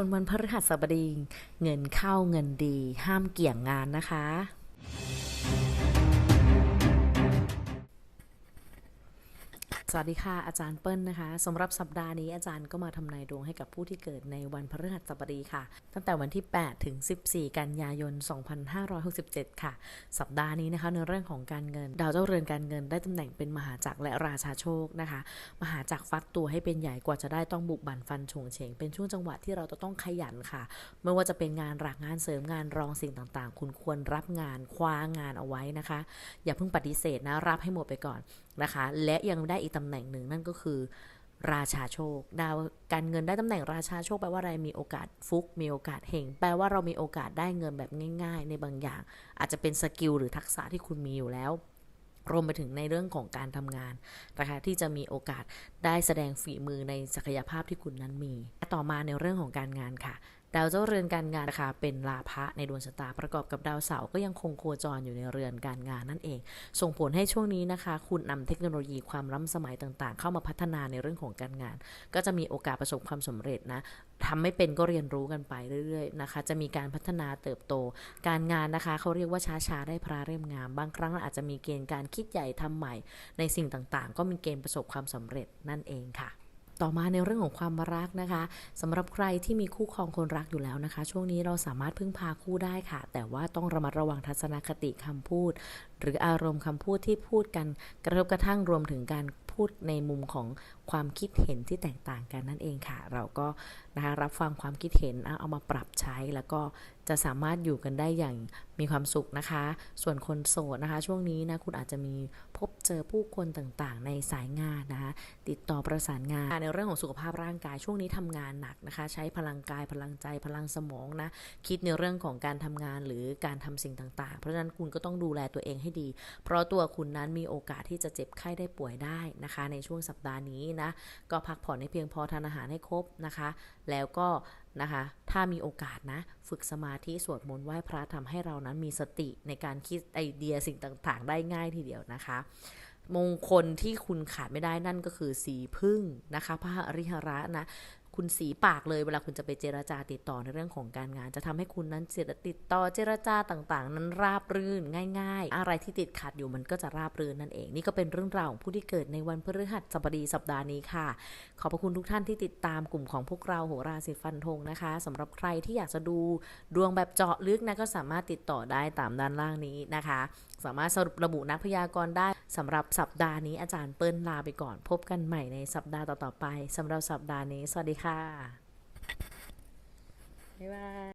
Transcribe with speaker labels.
Speaker 1: คนวันพฤหัสบดี เงินเข้าเงินดี ห้ามเกี่ยงงานนะคะ สวัสดีค่ะ อาจารย์เปิ้ลนะคะสำหรับสัปดาห์นี้อาจารย์ก็มาทำนายดวงให้กับผู้ที่เกิดในวันพฤหัสบดีค่ะ ตั้งแต่วันที่ 8 ถึง 14 กันยายน 2567 ค่ะ สัปดาห์นี้นะคะในเรื่องของการเงิน ดาวเจ้าเรือนการเงินได้ตำแหน่งเป็นมหาจักรและราชาโชคนะคะ มหาจักรฟักตัวให้เป็นใหญ่กว่าจะได้ต้องบุกบั่นฟันฉงเฉงเป็นช่วงจังหวะที่เราจะต้องขยันค่ะ ไม่ว่าจะเป็นงานหลักงานเสริมงานรองสิ่งต่างๆ คุณควรรับงานคว้างานเอาไว้นะคะ อย่าเพิ่งปฏิเสธนะรับให้หมดไปก่อนนะคะ และยังได้อีกตำแหน่งหนึ่งนั่นก็คือ ราชาโชค ดาวการเงินได้ตำแหน่งราชาโชคแปลว่าอะไรมีโอกาสฟุก มีโอกาสเฮงแปลว่าเรามีโอกาสได้เงินแบบง่าย ๆ ในบางอย่าง อาจจะเป็นสกิลหรือทักษะที่คุณมีอยู่แล้วรวมไปถึงในเรื่องของการทำงานนะคะที่จะมีโอกาสได้แสดงฝีมือในศักยภาพที่คุณนั้นมี ต่อมาในเรื่องของการงานค่ะ ดาวเจ้าเรือนการงานนะคะเป็นลาภะในดวงชะตาประกอบกับดาวเสาร์ก็ยังคงโคจรอยู่ในเรือนการงานนั่นเอง ส่งผลให้ช่วงนี้นะคะ คุณนำเทคโนโลยีความล้ำสมัยต่างๆ เข้ามาพัฒนาในเรื่องของการงาน ก็จะมีโอกาสประสบความสำเร็จนะทำไม่เป็นก็เรียนรู้กันไปเรื่อยๆนะคะ จะมีการพัฒนาเติบโต การงานนะคะเขาเรียกว่าช้าๆได้พระเริ่มงาม บางครั้งอาจจะมีเกณฑ์การคิดใหญ่ทำใหม่ ในสิ่งต่างๆ ก็มีเกณฑ์ประสบความสำเร็จนั่นเองค่ะ ต่อมาในเรื่องของความรักนะคะสำหรับใครที่มีคู่ครองคนรักอยู่แล้วนะคะ ช่วงนี้เราสามารถพึ่งพาคู่ได้ค่ะ แต่ว่าต้องระมัดระวังทัศนคติคำพูดหรืออารมณ์คำพูดที่พูดกันกระทบกระทั่งรวมถึงการพูดในมุมของความคิดเห็นที่แตกต่างกันนั่นเองค่ะ เราก็นะคะรับฟังความคิดเห็นเอามาปรับใช้แล้วก็จะสามารถอยู่กันได้อย่างมีความสุขนะคะ ส่วนคนโสดนะคะ ช่วงนี้นะคุณอาจจะมีพบเจอผู้คนต่างๆ ในสายงานนะคะ ติดต่อประสานงานในเรื่องของสุขภาพร่างกายช่วงนี้ทำงานหนักนะคะ ใช้พลังกายพลังใจพลังสมองนะคิดในเรื่องของการทำงานหรือการทำสิ่งต่าง ๆ เพราะฉะนั้นคุณก็ต้องดูแลตัวเองให้ดี เพราะตัวคุณนั้นมีโอกาสที่จะเจ็บไข้ได้ป่วยได้นะคะ ในช่วงสัปดาห์นี้นะ ก็พักผ่อนให้เพียงพอทานอาหารให้ครบนะคะ แล้วก็นะคะ ถ้ามีโอกาสนะ ฝึกสมาธิสวดมนต์ไหว้พระทำให้เรานั้นมีสติในการคิดไอเดียสิ่งต่างๆ ได้ง่ายทีเดียวนะคะ มงคลที่คุณขาดไม่ได้นั่นก็คือสีพึ่งนะคะ พระอริหระนะ คุณสีปากเลยเวลาคุณจะไปเจราจาติดต่อในเรื่องของการงาน จะทำให้คุณนั้นเจรติดต่อเจรจาต่างๆ นั้นราบรื่นง่าย ๆ อะไรที่ติดขัดอยู่มันก็จะราบรื่นนั่นเอง นี่ก็เป็นเรื่องราวของผู้ที่เกิดในวันพฤหัสบดีสัปดาห์นี้ค่ะ ขอบพระคุณทุกท่านที่ติดตามกลุ่มของพวกเราโหราศิฟันธงนะคะสำหรับใครที่อยากจะดูดวงแบบเจาะลึกนะก็สามารถติดต่อได้ตามด้านล่างนี้นะคะ สามารถสรุประบุนักพยากรณ์ได้สำหรับสัปดาห์นี้อาจารย์เปิ้ลลาไปก่อน พบกันใหม่ในสัปดาห์ต่อๆไปสำหรับสัปดาห์นี้สวัสดีค่ะค่ะ บ๊ายบาย